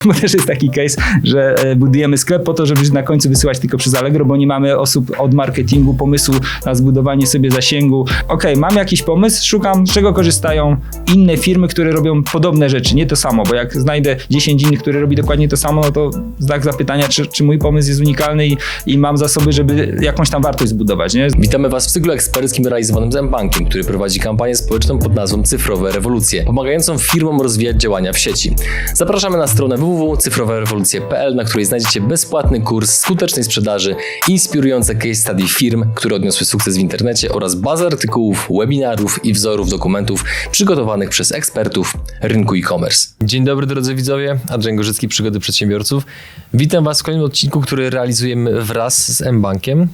Bo też jest taki case, że e, budujemy sklep po to, żeby na końcu wysyłać tylko przez Allegro, bo nie mamy osób od marketingu, pomysłu na zbudowanie sobie zasięgu. Okej, mam jakiś pomysł, szukam, z czego korzystają inne firmy, które robią podobne rzeczy, nie to samo, bo jak znajdę 10 innych, które robi dokładnie to samo, no to znak zapytania, czy, czy mój pomysł jest unikalny i, i mam zasoby, żeby jakąś tam wartość zbudować, nie? Witamy Was w cyklu eksperckim realizowanym z M-Bankiem, który prowadzi kampanię społeczną pod nazwą Cyfrowe Rewolucje, pomagającą firmom rozwijać działania w sieci. Zapraszamy na stronę www.cyfrowerewolucje.pl, na której znajdziecie bezpłatny kurs skutecznej sprzedaży, inspirujące case study firm, które odniosły sukces w internecie oraz bazę artykułów, webinarów i wzorów dokumentów przygotowanych przez ekspertów rynku e-commerce. Dzień dobry drodzy widzowie, Andrzej Gorzycki, Przygody Przedsiębiorców. Witam Was w kolejnym odcinku, który realizujemy wraz z M-Bankiem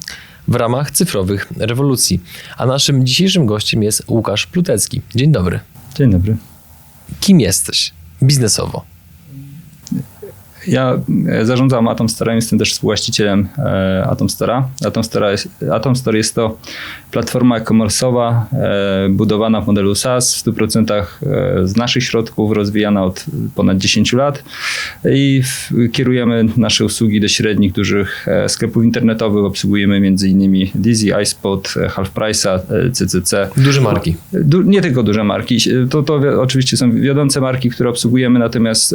w ramach cyfrowych rewolucji. A naszym dzisiejszym gościem jest Łukasz Plutecki. Dzień dobry. Dzień dobry. Kim jesteś biznesowo? Ja e, zarządzam Atom Store, jestem też współwłaścicielem e, Atom Store'a. Atom Store jest, Atom Store jest to platforma e-commerce'owa e, budowana w modelu SaaS, w 100% e, z naszych środków, rozwijana od ponad 10 lat i kierujemy nasze usługi do średnich, dużych sklepów internetowych. Obsługujemy m.in. Dizzy, iSpot, Half Price'a, CCC. Duże marki. Du, nie tylko duże marki. To, to wi- oczywiście są wiodące marki, które obsługujemy, natomiast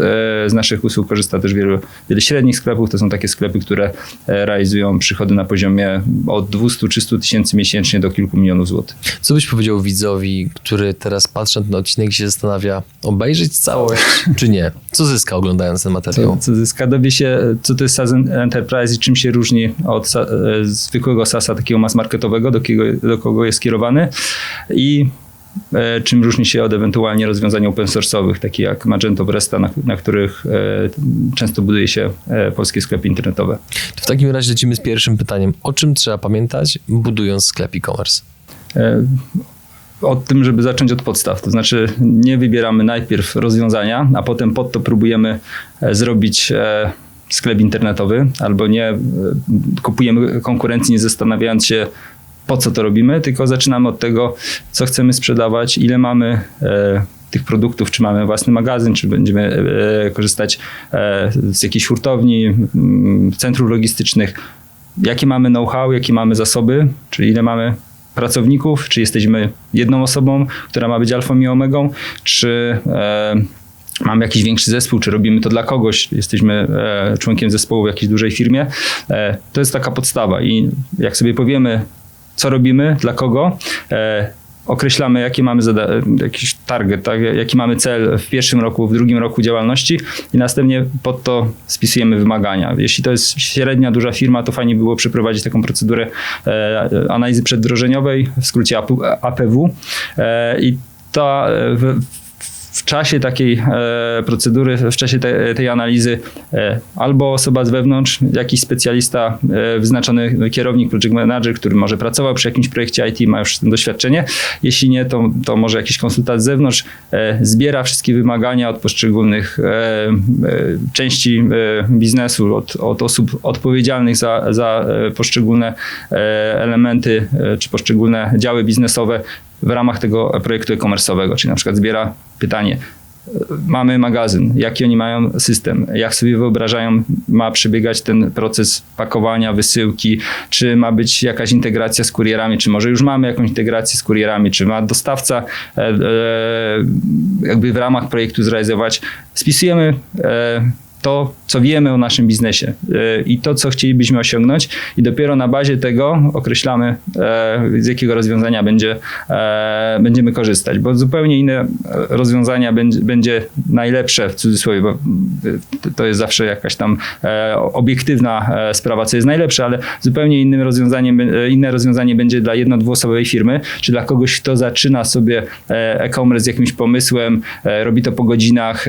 z naszych usług korzysta też wielu, wiele średnich sklepów. To są takie sklepy, które e, realizują przychody na poziomie od 200-300 tysięcy miesięcznie do kilku milionów złotych. Co byś powiedział widzowi, który teraz patrzy na odcinek się zastanawia, obejrzeć całość czy nie? Co zyska oglądając ten materiał? Co, co zyska, dowie się, co to jest SaaS Enterprise i czym się różni od e, zwykłego SaaSa takiego mass marketowego, do, kiego, do kogo jest skierowany i czym różni się od ewentualnie rozwiązań open source'owych, takich jak Magento, Bresta, na, na których e, często buduje się e, polskie sklepy internetowe. W takim razie lecimy z pierwszym pytaniem. O czym trzeba pamiętać, budując sklep e-commerce? E, o tym, żeby zacząć od podstaw. To znaczy, nie wybieramy najpierw rozwiązania, a potem pod to próbujemy e, zrobić e, sklep internetowy, albo nie e, kupujemy konkurencji, nie zastanawiając się, po co to robimy, tylko zaczynamy od tego, co chcemy sprzedawać, ile mamy e, tych produktów, czy mamy własny magazyn, czy będziemy e, korzystać e, z jakiejś hurtowni, centrów logistycznych, jakie mamy know-how, jakie mamy zasoby, czyli ile mamy pracowników, czy jesteśmy jedną osobą, która ma być alfą i omegą, czy mamy jakiś większy zespół, czy robimy to dla kogoś, jesteśmy członkiem zespołu w jakiejś dużej firmie. To jest taka podstawa i jak sobie powiemy, co robimy, dla kogo, e, określamy, jaki mamy jakiś target, tak? jaki mamy cel w pierwszym roku, w drugim roku działalności i następnie pod to spisujemy wymagania. Jeśli to jest średnia, duża firma, to fajnie było przeprowadzić taką procedurę e, analizy przedwdrożeniowej, w skrócie AP, APW e, i ta w, w czasie takiej e, procedury, w czasie te, tej analizy e, albo osoba z wewnątrz, jakiś specjalista, e, wyznaczony kierownik, project manager, który może pracował przy jakimś projekcie IT, ma już doświadczenie. Jeśli nie, to, to może jakiś konsultant z zewnątrz zbiera wszystkie wymagania od poszczególnych części biznesu, od, od osób odpowiedzialnych za, za poszczególne elementy czy poszczególne działy biznesowe w ramach tego projektu e-commerce'owego, czyli na przykład zbiera pytanie, mamy magazyn, jaki oni mają system, jak sobie wyobrażają ma przebiegać ten proces pakowania, wysyłki, czy ma być jakaś integracja z kurierami, czy może już mamy jakąś integrację z kurierami, czy ma dostawca e, e, jakby w ramach projektu zrealizować. Spisujemy e, to, co wiemy o naszym biznesie e, i to, co chcielibyśmy osiągnąć, i dopiero na bazie tego określamy, e, z jakiego rozwiązania będzie, e, będziemy korzystać, bo zupełnie inne rozwiązania będzie, najlepsze w cudzysłowie, bo to jest zawsze jakaś tam obiektywna sprawa, co jest najlepsze, ale zupełnie innym rozwiązaniem, inne rozwiązanie będzie dla jedno, dwuosobowej firmy, czy dla kogoś, kto zaczyna sobie e-commerce z jakimś pomysłem, robi to po godzinach,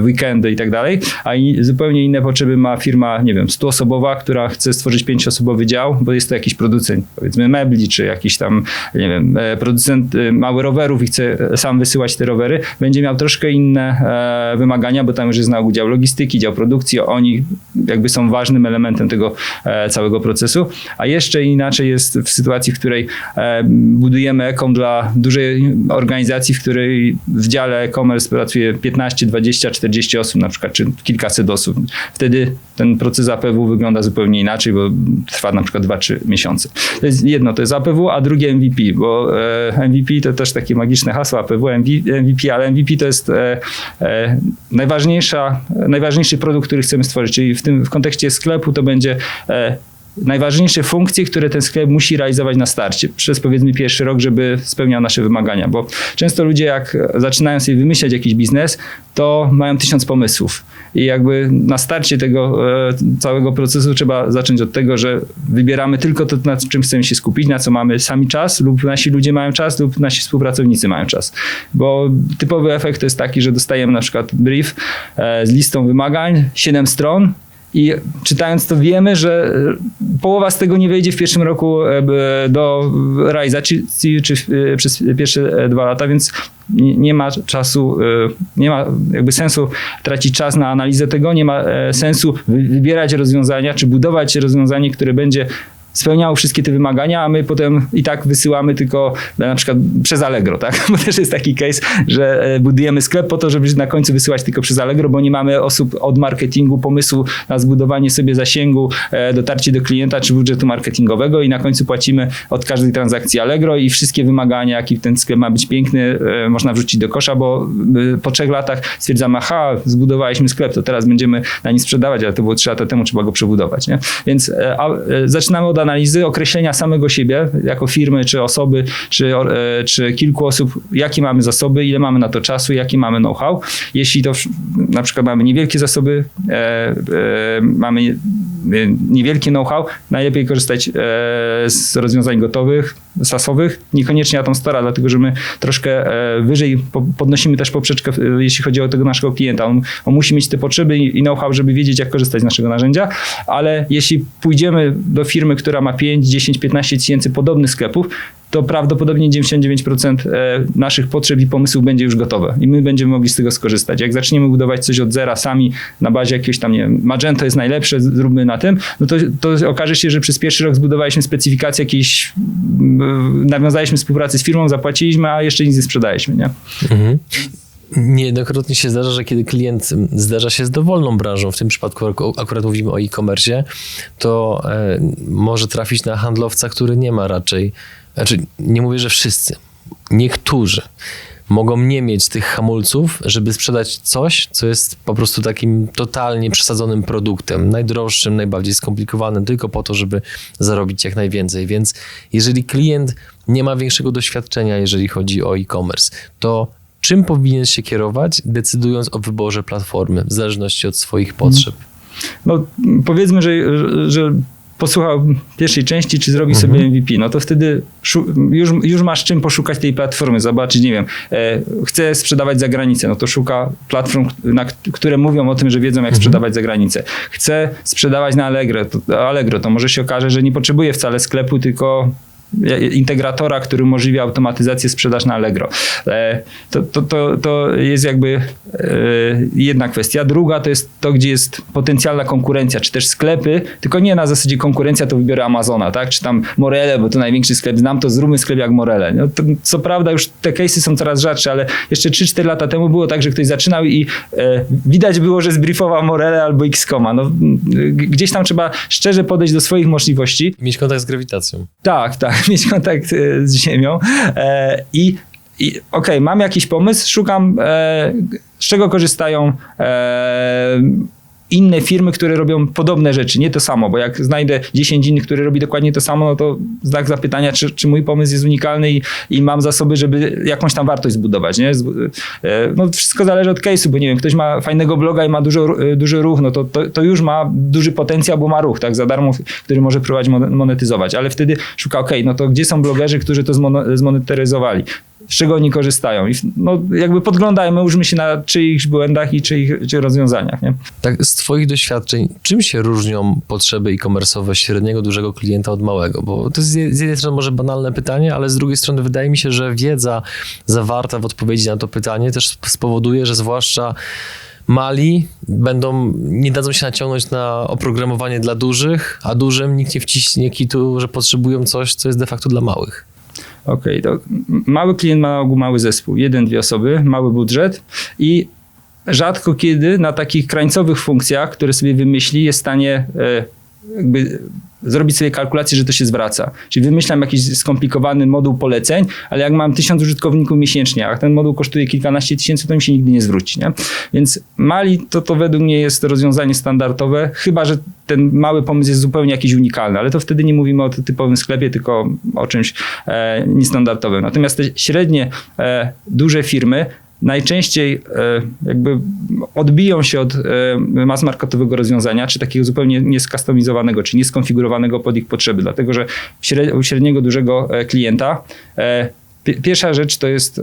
w weekendy i tak dalej, a i zupełnie inne potrzeby ma firma, nie wiem, stuosobowa, która chce stworzyć pięcioosobowy dział, bo jest to jakiś producent, powiedzmy mebli, czy jakiś tam, nie wiem, e, producent e, mały rowerów i chce e, sam wysyłać te rowery, będzie miał troszkę inne e, wymagania, bo tam już jest na dział logistyki, dział produkcji, oni jakby są ważnym elementem tego e, całego procesu, a jeszcze inaczej jest w sytuacji, w której e, budujemy ekom dla dużej organizacji, w której w dziale e-commerce pracuje 15, 20, 40 osób na przykład, czy kilkaset osób. Wtedy ten proces APW wygląda zupełnie inaczej, bo trwa na przykład 2-3 miesiące. To jest jedno, to jest APW, a drugie MVP, bo e, MVP to też takie magiczne hasło APW, MVP, ale MVP to jest e, e, najważniejsza, najważniejszy produkt, który chcemy stworzyć, czyli w tym w kontekście sklepu to będzie najważniejsze funkcje, które ten sklep musi realizować na starcie przez powiedzmy pierwszy rok, żeby spełniał nasze wymagania, bo często ludzie jak zaczynają sobie wymyślać jakiś biznes, to mają tysiąc pomysłów i jakby na starcie tego e, całego procesu trzeba zacząć od tego, że wybieramy tylko to, na czym chcemy się skupić, na co mamy sami czas lub nasi ludzie mają czas lub nasi współpracownicy mają czas, bo typowy efekt to jest taki, że dostajemy na przykład brief e, z listą wymagań, 7 stron, i czytając to wiemy, że e, połowa z tego nie wejdzie w pierwszym roku e, do realizacji czy e, przez pierwsze dwa lata, więc nie, ma czasu, nie ma jakby sensu tracić czas na analizę tego, nie ma sensu wy- wybierać rozwiązania czy budować rozwiązanie, które będzie spełniało wszystkie te wymagania, a my potem i tak wysyłamy tylko na przykład przez Allegro, tak? Bo też jest taki case, że e, budujemy sklep po to, żeby na końcu wysyłać tylko przez Allegro, bo nie mamy osób od marketingu, pomysłu na zbudowanie sobie zasięgu, e, dotarcie do klienta czy budżetu marketingowego i na końcu płacimy od każdej transakcji Allegro i wszystkie wymagania, jaki ten sklep ma być piękny, e, można wrzucić do kosza, bo e, po trzech latach stwierdzamy, aha, zbudowaliśmy sklep, to teraz będziemy na nim sprzedawać, ale to było trzy lata temu, trzeba go przebudować, nie? Więc e, a, e, zaczynamy od analizy, określenia samego siebie jako firmy, czy osoby, czy, e, czy kilku osób, jakie mamy zasoby, ile mamy na to czasu, jaki mamy know-how. Jeśli to na przykład mamy niewielkie zasoby, e, e, mamy e, niewielkie know-how, najlepiej korzystać e, z rozwiązań gotowych, sasowych, niekoniecznie Atom Store'a, dlatego że my troszkę e, wyżej po, podnosimy też poprzeczkę, jeśli chodzi o tego naszego klienta. On, on musi mieć te potrzeby i know-how, żeby wiedzieć, jak korzystać z naszego narzędzia, ale jeśli pójdziemy do firmy, która ma 5, 10, 15 tysięcy podobnych sklepów, to prawdopodobnie 99% e, naszych potrzeb i pomysłów będzie już gotowe i my będziemy mogli z tego skorzystać. Jak zaczniemy budować coś od zera sami na bazie jakiegoś tam, nie wiem, Magento jest najlepsze, zróbmy na tym, no to, to okaże się, że przez pierwszy rok zbudowaliśmy specyfikację jakiejś, mm, nawiązaliśmy współpracę z firmą, zapłaciliśmy, a jeszcze nic nie sprzedaliśmy, nie? Mhm. Niejednokrotnie się zdarza, że kiedy klient zderza się z dowolną branżą, w tym przypadku ak- akurat mówimy o e-commerce, to e, może trafić na handlowca, który nie ma raczej, znaczy nie mówię, że wszyscy, niektórzy mogą nie mieć tych hamulców, żeby sprzedać coś, co jest po prostu takim totalnie przesadzonym produktem, najdroższym, najbardziej skomplikowanym, tylko po to, żeby zarobić jak najwięcej. Więc jeżeli klient nie ma większego doświadczenia, jeżeli chodzi o e-commerce, to czym powinien się kierować, decydując o wyborze platformy, w zależności od swoich potrzeb? no powiedzmy, że, że, posłuchał pierwszej części, czy zrobi sobie MVP, no to wtedy już, już masz czym poszukać tej platformy, zobaczyć, nie wiem, e, chce sprzedawać za granicę, no to szuka platform, na, które mówią o tym, że wiedzą, jak sprzedawać za granicę. Chce sprzedawać na Allegro to, Allegro, to może się okaże, że nie potrzebuje wcale sklepu, tylko integratora, który umożliwia automatyzację sprzedaż na Allegro. E, To, to, to, to jest jakby e, jedna kwestia. Druga to jest to, gdzie jest potencjalna konkurencja, czy też sklepy, tylko nie na zasadzie konkurencja to wybiorę Amazona, tak? czy tam Morele, bo to największy sklep znam, to zróbmy sklep jak Morele. No to, co prawda już te case'y są coraz rzadsze, ale jeszcze 3-4 lata temu było tak, że ktoś zaczynał i e, widać było, że zbriefował Morele albo Xcoma. No, gdzieś tam trzeba szczerze podejść do swoich możliwości. Mieć kontakt z grawitacją. Tak, tak, mieć kontakt e, z Ziemią. E, I, i okej, mam jakiś pomysł, szukam, e, z czego korzystają inne firmy, które robią podobne rzeczy, nie to samo, bo jak znajdę 10 innych, które robi dokładnie to samo, no to znak zapytania, czy, czy mój pomysł jest unikalny i, i mam zasoby, żeby jakąś tam wartość zbudować, nie? E, no wszystko zależy od case'u, bo nie wiem, ktoś ma fajnego bloga i ma dużo, e, duży ruch, no to, to, to już ma duży potencjał, bo ma ruch, tak, za darmo, który może próbować mon- monetyzować, ale wtedy szuka, ok, no to gdzie są blogerzy, którzy to zmonetyzowali? Z czego oni korzystają? I no, jakby podglądajmy, uczmy się na czyichś błędach i czyich, czy rozwiązaniach, nie? Tak, z Twoich doświadczeń, czym się różnią potrzeby e-commerce'owe średniego, dużego klienta od małego? Bo to jest z jednej strony może banalne pytanie, ale z drugiej strony wydaje mi się, że wiedza zawarta w odpowiedzi na to pytanie też spowoduje, że zwłaszcza mali będą, nie dadzą się naciągnąć na oprogramowanie dla dużych, a dużym nikt nie wciśnie kitu, że potrzebują coś, co jest de facto dla małych. Okej, to m- mały klient ma na ogół mały zespół, jeden, dwie osoby, mały budżet i rzadko kiedy na takich krańcowych funkcjach, które sobie wymyśli, jest w stanie e, jakby zrobić sobie kalkulację, że to się zwraca. Czyli wymyślam jakiś skomplikowany moduł poleceń, ale jak mam tysiąc użytkowników miesięcznie, a ten moduł kosztuje kilkanaście tysięcy, to mi się nigdy nie zwróci. Nie? Więc Mali to, to według mnie jest rozwiązanie standardowe, chyba że ten mały pomysł jest zupełnie jakiś unikalny, ale to wtedy nie mówimy o typowym sklepie, tylko o czymś e, niestandardowym. Natomiast te średnie, e, duże firmy najczęściej e, jakby odbiją się od e, mass marketowego rozwiązania, czy takiego zupełnie nieskustomizowanego, czy nieskonfigurowanego pod ich potrzeby, dlatego że u średniego, dużego e, klienta pi- Pierwsza rzecz to jest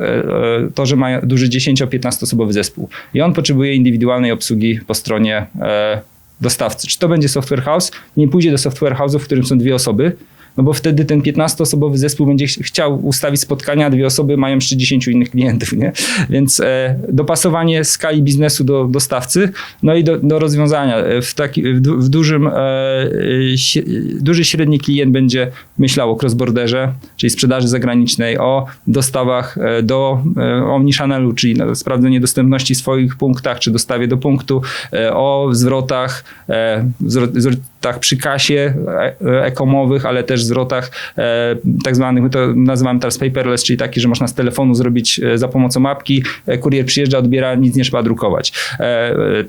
to, że ma duży 10-15 osobowy zespół i on potrzebuje indywidualnej obsługi po stronie dostawcy. Czy to będzie software house? Nie pójdzie do software house'u, w którym są dwie osoby, no bo wtedy ten 15-osobowy zespół będzie ch- chciał ustawić spotkania, dwie osoby mają jeszcze 10 innych klientów, nie? Więc e, dopasowanie skali biznesu do dostawcy, no i do, do rozwiązania. E, W, taki, w, w dużym, e, duży średni klient będzie myślał o cross-borderze, czyli sprzedaży zagranicznej, o dostawach do omnichannelu, czyli na sprawdzenie dostępności swoich punktach, czy dostawie do punktu, o zwrotach, zwrot- zwrotach przy kasie e, e-komowych, ale też zwrotach e, tak zwanych, my to nazywamy teraz paperless, czyli taki, że można z telefonu zrobić e, za pomocą mapki, e, kurier przyjeżdża, odbiera, nic nie trzeba drukować.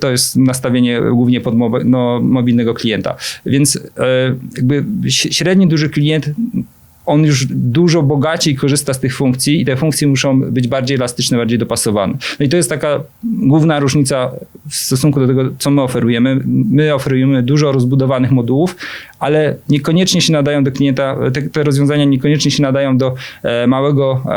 To jest nastawienie głównie pod no, mobilnego klienta. Więc jakby średni duży klient on już dużo bogaciej korzysta z tych funkcji i te funkcje muszą być bardziej elastyczne, bardziej dopasowane. No i to jest taka główna różnica w stosunku do tego, co my oferujemy. My oferujemy dużo rozbudowanych modułów, ale niekoniecznie się nadają do klienta, te, te rozwiązania niekoniecznie się nadają do e, małego e,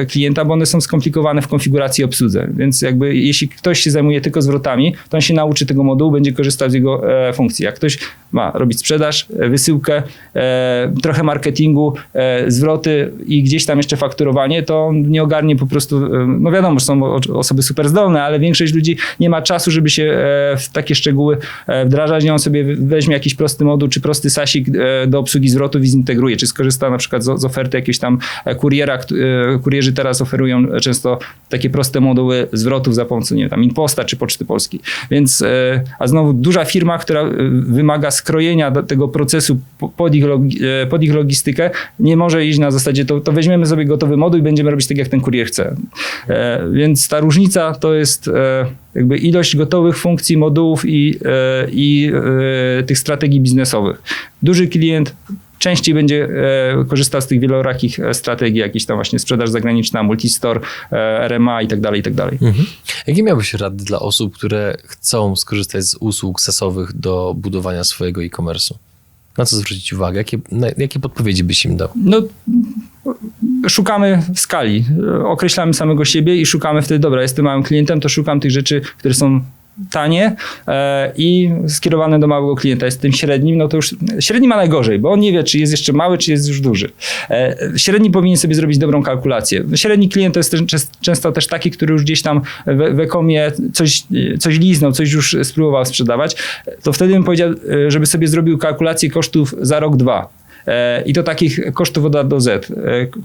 e, klienta, bo one są skomplikowane w konfiguracji i obsłudze. Więc jakby jeśli ktoś się zajmuje tylko zwrotami, to on się nauczy tego modułu, będzie korzystał z jego e, funkcji. Jak ktoś ma robić sprzedaż, e, wysyłkę, e, trochę marketingu, e, zwroty i gdzieś tam jeszcze fakturowanie, to on nie ogarnie po prostu, e, no wiadomo, że są osoby super zdolne, ale większość ludzi nie ma czasu, żeby się e, w takie szczegóły e, wdrażać on sobie weźmie jakiś prosty moduł, czy prosty sasik e, do obsługi zwrotów i zintegruje, czy skorzysta na przykład z, z oferty jakiegoś tam e, kuriera. e, Kurierzy teraz oferują często takie proste moduły zwrotów za pomocą, nie wiem, tam Imposta czy Poczty Polskiej. Więc, a znowu duża firma, która wymaga skrojenia tego procesu po- pod ich, pod ich logistykę, nie może iść na zasadzie, to, to weźmiemy sobie gotowy moduł i będziemy robić tak, jak ten kurier chce. Więc ta różnica to jest jakby ilość gotowych funkcji, modułów i, e, i e, tych strategii biznesowych. Duży klient częściej będzie e, korzystał z tych wielorakich strategii, jakieś tam właśnie sprzedaż zagraniczna, multistore, RMA i tak dalej, i tak dalej. Jakie miałbyś rady dla osób, które chcą skorzystać z usług sasowych do budowania swojego e-commerce'u? Na co zwrócić uwagę? Jakie, na, jakie podpowiedzi byś im dał? No, szukamy skali. Określamy samego siebie i szukamy wtedy, dobra, jestem małym klientem, to szukam tych rzeczy, które są tanie e, i skierowane do małego klienta. Jest tym średnim, no to już średni ma najgorzej, bo on nie wie, czy jest jeszcze mały, czy jest już duży. E, średni powinien sobie zrobić dobrą kalkulację. Średni klient to jest często też taki, który już gdzieś tam w, ekomie coś, coś liznął, coś już spróbował sprzedawać. To wtedy bym powiedział, e, żeby sobie zrobił kalkulację kosztów za rok, dwa. E, I to takich kosztów od A do Z. E,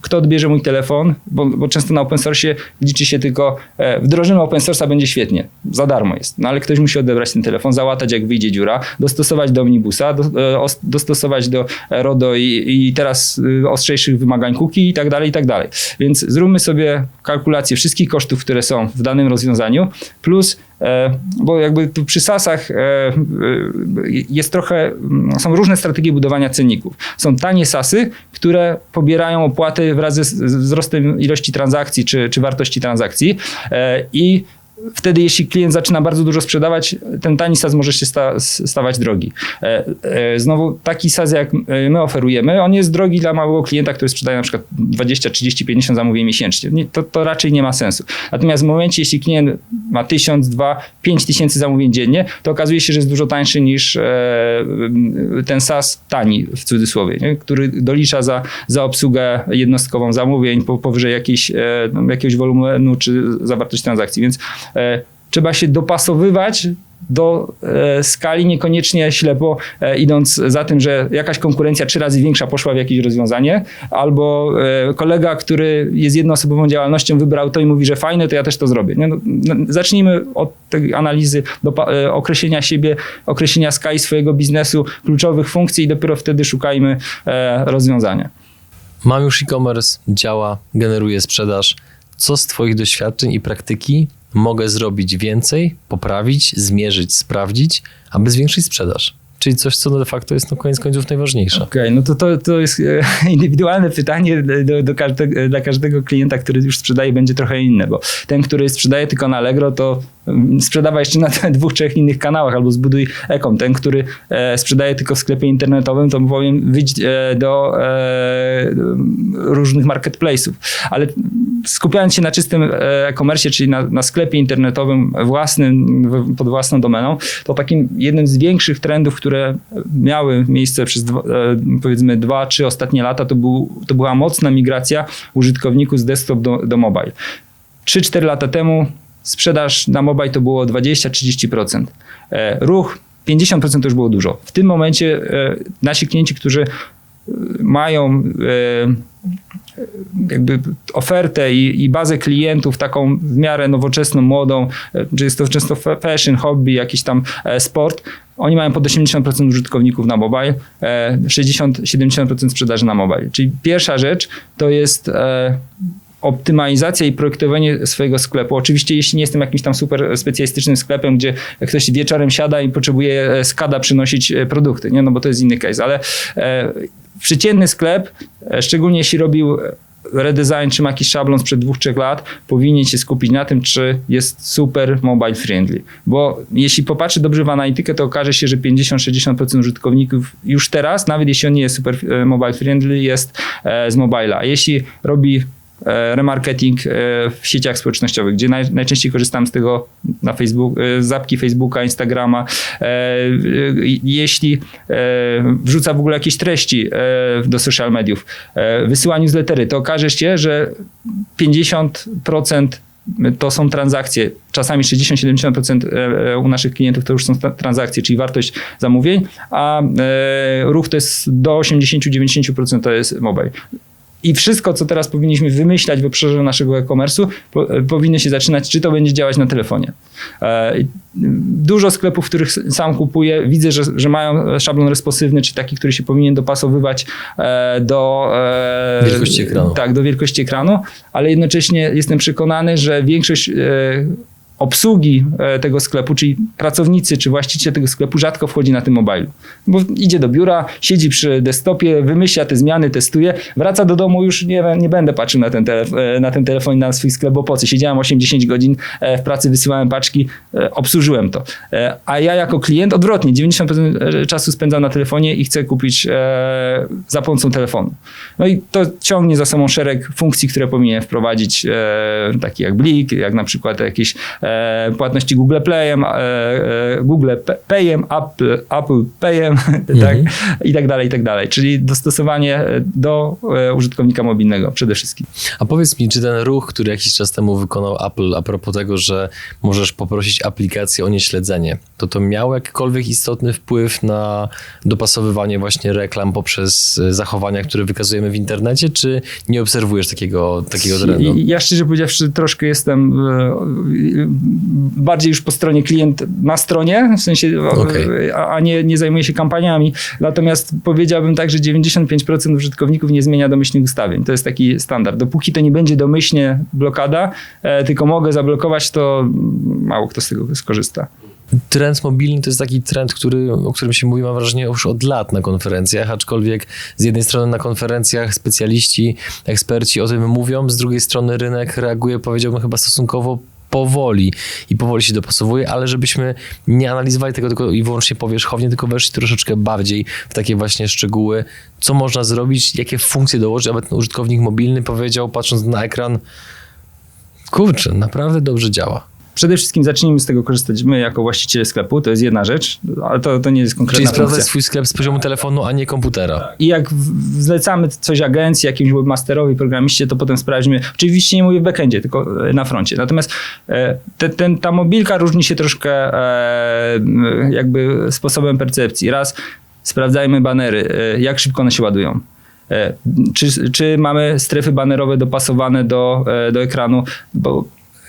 Kto odbierze mój telefon, bo, bo często na open source liczy się tylko, e, wdrożymy open source'a, będzie świetnie, za darmo jest. No ale ktoś musi odebrać ten telefon, załatać jak wyjdzie dziura, dostosować do omnibusa, do, os- dostosować do RODO i, i teraz ostrzejszych wymagań cookie i tak dalej, i tak dalej. Więc zróbmy sobie kalkulację wszystkich kosztów, które są w danym rozwiązaniu, plus bo jakby przy SASach e, e, jest trochę, mm, są różne strategie budowania cenników. Są tanie SASy, które pobierają opłaty wraz z z wzrostem ilości transakcji czy, czy wartości transakcji e, i Wtedy, jeśli klient zaczyna bardzo dużo sprzedawać, ten tani SaaS może się sta, stawać drogi. E, e, znowu, taki SaaS, jak my oferujemy, on jest drogi dla małego klienta, który sprzedaje na przykład 20, 30, 50 zamówień miesięcznie. Nie, to, to raczej nie ma sensu. Natomiast w momencie, jeśli klient ma 1000, 2, 5 tysięcy zamówień dziennie, to okazuje się, że jest dużo tańszy niż e, ten SaaS tani, w cudzysłowie, nie? który dolicza za, za obsługę jednostkową zamówień po, powyżej jakiejś, jakiegoś wolumenu czy zawartość transakcji. Więc trzeba się dopasowywać do e, skali, niekoniecznie ślepo e, idąc za tym, że jakaś konkurencja trzy razy większa poszła w jakieś rozwiązanie, albo e, kolega, który jest jednoosobową działalnością, wybrał to i mówi, że fajne, to ja też to zrobię. Nie? No, no, zacznijmy od tej analizy, e, określenia siebie, określenia skali swojego biznesu, kluczowych funkcji i dopiero wtedy szukajmy e, rozwiązania. Mam już e-commerce, działa, generuje sprzedaż. Co z Twoich doświadczeń i praktyki mogę zrobić więcej, poprawić, zmierzyć, sprawdzić, aby zwiększyć sprzedaż? Czyli coś, co de facto jest no koniec końców najważniejsze. Okej, no to, to, to jest e, indywidualne pytanie do, do każdego, dla każdego klienta, który już sprzedaje, będzie trochę inne, bo ten, który sprzedaje tylko na Allegro, to mm, sprzedawa jeszcze na dwóch, trzech innych kanałach albo zbuduj ekom. Ten, który e, sprzedaje tylko w sklepie internetowym, to powiem wyjdź e, do e, różnych marketplace'ów. Ale skupiając się na czystym e-commerce, czyli na, na sklepie internetowym własnym, pod własną domeną, to takim jednym z większych trendów, które miały miejsce przez dwa, powiedzmy dwa, trzy ostatnie lata, to, był, to była mocna migracja użytkowników z desktop do, do mobile. 3-4 lata temu sprzedaż na mobile to było 20-30%. E, Ruch 50% to już było dużo. W tym momencie e, nasi klienci, którzy e, mają jakby ofertę i, i bazę klientów taką w miarę nowoczesną, młodą, czy jest to często fa- fashion, hobby, jakiś tam sport, oni mają pod 80% użytkowników na mobile, e, 60-70% sprzedaży na mobile. Czyli pierwsza rzecz to jest optymalizacja i projektowanie swojego sklepu. Oczywiście, jeśli nie jestem jakimś tam super specjalistycznym sklepem, gdzie ktoś wieczorem siada i potrzebuje e, skada przynosić e, produkty, nie? no bo to jest inny case, ale e, przeciętny sklep, e, szczególnie jeśli robił redesign, czy ma jakiś szablon sprzed dwóch, trzech lat, powinien się skupić na tym, czy jest super mobile friendly. Bo jeśli popatrzy dobrze w analitykę, to okaże się, że 50-60% użytkowników już teraz, nawet jeśli on nie jest super mobile friendly, jest z mobila. Jeśli robi remarketing e, w sieciach społecznościowych, gdzie naj, najczęściej korzystam z tego na Facebook, e, zapki Facebooka, Instagrama. E, e, Jeśli e, wrzuca w ogóle jakieś treści e, do social mediów, e, wysyła newslettery, to okaże się, że 50% to są transakcje, czasami 60-70% e, e, u naszych klientów to już są tra- transakcje, czyli wartość zamówień, a e, ruch to jest do 80-90% to jest mobile. I wszystko, co teraz powinniśmy wymyślać w obszarze naszego e-commerce'u, po, e, powinno się zaczynać, czy to będzie działać na telefonie. E, i dużo sklepów, w których sam kupuję, widzę, że, że mają szablon responsywny, czy taki, który się powinien dopasowywać e, do e, Wielkości ekranu. Tak, do wielkości ekranu, ale jednocześnie jestem przekonany, że większość e, obsługi e, tego sklepu, czyli pracownicy czy właściciel tego sklepu rzadko wchodzi na tym mobilu. Bo idzie do biura, siedzi przy desktopie, wymyśla te zmiany, testuje, wraca do domu, już nie, nie będę patrzył na ten, telef- e, na ten telefon na swój sklep, bo po co? Siedziałem 8-10 godzin e, w pracy, wysyłałem paczki, obsłużyłem to. A ja jako klient odwrotnie, 90% czasu spędzam na telefonie i chcę kupić za pomocą telefonu. No i to ciągnie za sobą szereg funkcji, które powinien wprowadzić, takie jak Blik, jak na przykład jakieś e, płatności Google Playem, e, e, Google Payem, Apple, Apple Payem tak, i tak dalej, i tak dalej. Czyli dostosowanie do użytkownika mobilnego przede wszystkim. A powiedz mi, czy ten ruch, który jakiś czas temu wykonał Apple a propos tego, że możesz poprosić aplikację o nieśledzenie, to to miało jakikolwiek istotny wpływ na dopasowywanie właśnie reklam poprzez zachowania, które wykazujemy w internecie, czy nie obserwujesz takiego, takiego trendu? Ja szczerze powiedziawszy troszkę jestem bardziej już po stronie klient na stronie, w sensie, Okej. a, a nie, nie zajmuję się kampaniami. Natomiast powiedziałbym tak, że 95% użytkowników nie zmienia domyślnych ustawień. To jest taki standard. Dopóki to nie będzie domyślnie blokada, e, tylko mogę zablokować, to mało kto z tego skorzysta. Trend mobilny to jest taki trend, który, o którym się mówi, mam wrażenie, już od lat na konferencjach, aczkolwiek z jednej strony na konferencjach specjaliści, eksperci o tym mówią, z drugiej strony rynek reaguje, powiedziałbym, chyba stosunkowo powoli i powoli się dopasowuje, ale żebyśmy nie analizowali tego tylko i wyłącznie powierzchownie, tylko weszli troszeczkę bardziej w takie właśnie szczegóły, co można zrobić, jakie funkcje dołożyć, aby ten użytkownik mobilny powiedział, patrząc na ekran, kurczę, naprawdę dobrze działa. Przede wszystkim zacznijmy z tego korzystać my jako właściciele sklepu, to jest jedna rzecz, ale to, to nie jest Czyli konkretna sprawdzać funkcja. swój sklep z poziomu telefonu, a nie komputera. I jak zlecamy coś agencji, jakimś webmasterowi, programiście, to potem sprawdźmy. Oczywiście nie mówię w backendzie, tylko e, na froncie. Natomiast e, te, ten, ta mobilka różni się troszkę e, jakby sposobem percepcji. Raz sprawdzajmy banery, jak szybko one się ładują. Czy, czy mamy strefy banerowe dopasowane do, do ekranu? Bo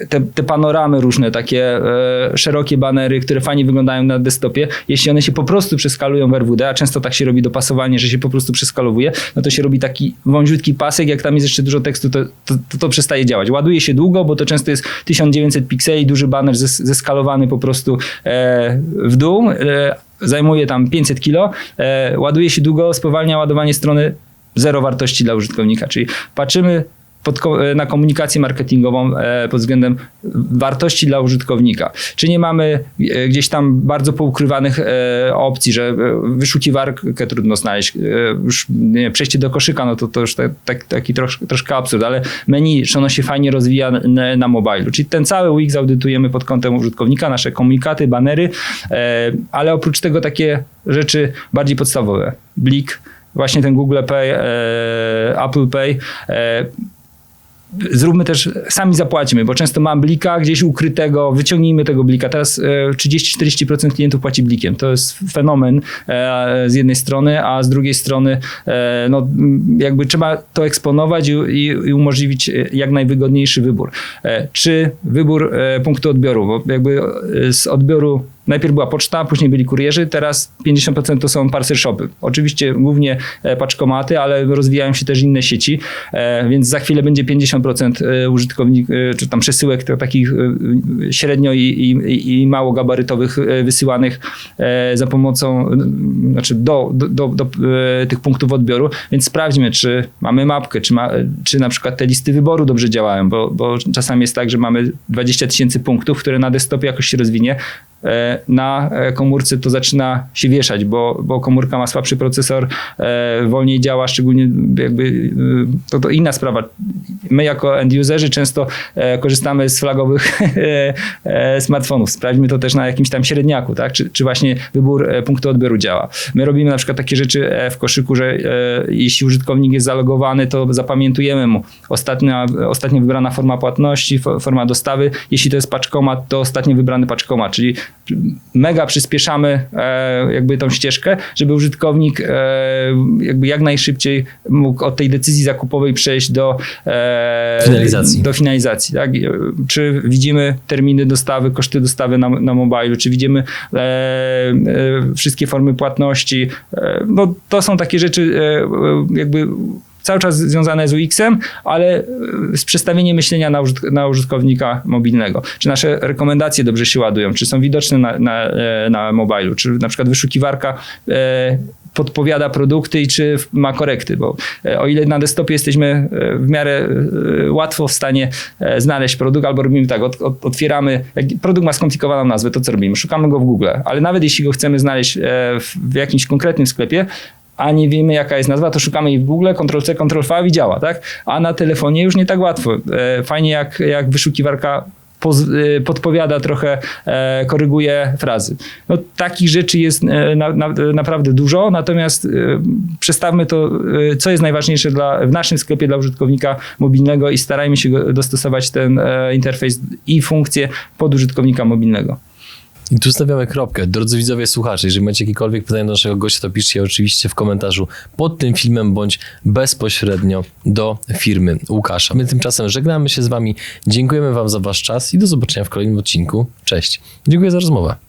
te, te panoramy różne, takie e, szerokie banery, które fajnie wyglądają na desktopie, jeśli one się po prostu przeskalują w RWD, a często tak się robi dopasowanie, że się po prostu przeskalowuje, no to się robi taki wąziutki pasek, jak tam jest jeszcze dużo tekstu, to to, to, to przestaje działać. Ładuje się długo, bo to często jest 1900 pikseli, duży baner zes- zeskalowany po prostu e, w dół, e, zajmuje tam 500 kilo, e, ładuje się długo, spowalnia ładowanie strony, zero wartości dla użytkownika, czyli patrzymy pod, ko- na komunikację marketingową e, pod względem wartości dla użytkownika. Czy nie mamy e, gdzieś tam bardzo poukrywanych e, opcji, że e, wyszukiwarkę trudno znaleźć, e, już nie, przejście do koszyka, no to, to już tak, tak, taki trosz, troszkę absurd, ale menu, czy ono się fajnie rozwija na, na mobilu. Czyli ten cały UX audytujemy pod kątem użytkownika, nasze komunikaty, banery, e, ale oprócz tego takie rzeczy bardziej podstawowe. Blik, właśnie ten Google Pay, e, Apple Pay, e, Zróbmy też, sami zapłacimy, bo często mam blika gdzieś ukrytego, wyciągnijmy tego blika. Teraz e, 30-40% klientów płaci blikiem. To jest fenomen e, z jednej strony, a z drugiej strony e, no, jakby trzeba to eksponować i, i, umożliwić e, jak najwygodniejszy wybór. E, Czy wybór e, punktu odbioru, bo jakby e, z odbioru Najpierw była poczta, później byli kurierzy, teraz 50% to są parcel shopy. Oczywiście głównie e, paczkomaty, ale rozwijają się też inne sieci, e, więc za chwilę będzie 50% e, użytkowników, czy tam przesyłek takich średnio i, i, i mało gabarytowych wysyłanych za pomocą, znaczy do, do, do, do tych punktów odbioru, więc sprawdźmy, czy mamy mapkę, czy, ma, czy na przykład te listy wyboru dobrze działają, bo, bo czasami jest tak, że mamy 20 tysięcy punktów, które na desktopie jakoś się rozwinie, na e, komórce to zaczyna się wieszać, bo, bo komórka ma słabszy procesor, e, wolniej działa, szczególnie jakby e, to, to inna sprawa. My jako end-userzy często e, korzystamy z flagowych e, e, smartfonów. Sprawdźmy to też na jakimś tam średniaku, tak? czy, czy właśnie wybór e, punktu odbioru działa. My robimy na przykład takie rzeczy e, w koszyku, że e, jeśli użytkownik jest zalogowany, to zapamiętujemy mu ostatnia, ostatnio wybrana forma płatności, fo- forma dostawy. Jeśli to jest paczkomat, to ostatnio wybrany paczkomat, czyli mega przyspieszamy e, jakby tą ścieżkę, żeby użytkownik e, jakby jak najszybciej mógł od tej decyzji zakupowej przejść do e, Finalizacji. Do finalizacji tak? E, Czy widzimy terminy dostawy, koszty dostawy na, na mobilu, czy widzimy e, e, wszystkie formy płatności. No, to są takie rzeczy jakby cały czas związane z UX-em, ale e, z przestawieniem myślenia na, użytk- na użytkownika mobilnego. Czy nasze rekomendacje dobrze się ładują, czy są widoczne na, na, e, na mobilu, czy na przykład wyszukiwarka e, podpowiada produkty i czy ma korekty, bo e, o ile na desktopie jesteśmy w miarę łatwo w stanie znaleźć produkt, albo robimy tak, otwieramy, jak produkt ma skomplikowaną nazwę, to co robimy? Szukamy go w Google, ale nawet jeśli go chcemy znaleźć w jakimś konkretnym sklepie, a nie wiemy jaka jest nazwa, to szukamy jej w Google, Ctrl-C, Ctrl-V i działa, tak? A na telefonie już nie tak łatwo. E, Fajnie jak, jak wyszukiwarka e, podpowiada trochę, e, koryguje frazy. No, takich rzeczy jest na, na, naprawdę dużo, natomiast przestawmy to, co jest najważniejsze dla, w naszym sklepie dla użytkownika mobilnego i starajmy się dostosować ten interfejs i funkcje pod użytkownika mobilnego. I tu stawiamy kropkę. Drodzy widzowie, słuchacze, jeżeli macie jakiekolwiek pytania do naszego gościa, to piszcie je oczywiście w komentarzu pod tym filmem, bądź bezpośrednio do firmy Łukasza. My tymczasem żegnamy się z wami, dziękujemy wam za wasz czas i do zobaczenia w kolejnym odcinku. Cześć. Dziękuję za rozmowę.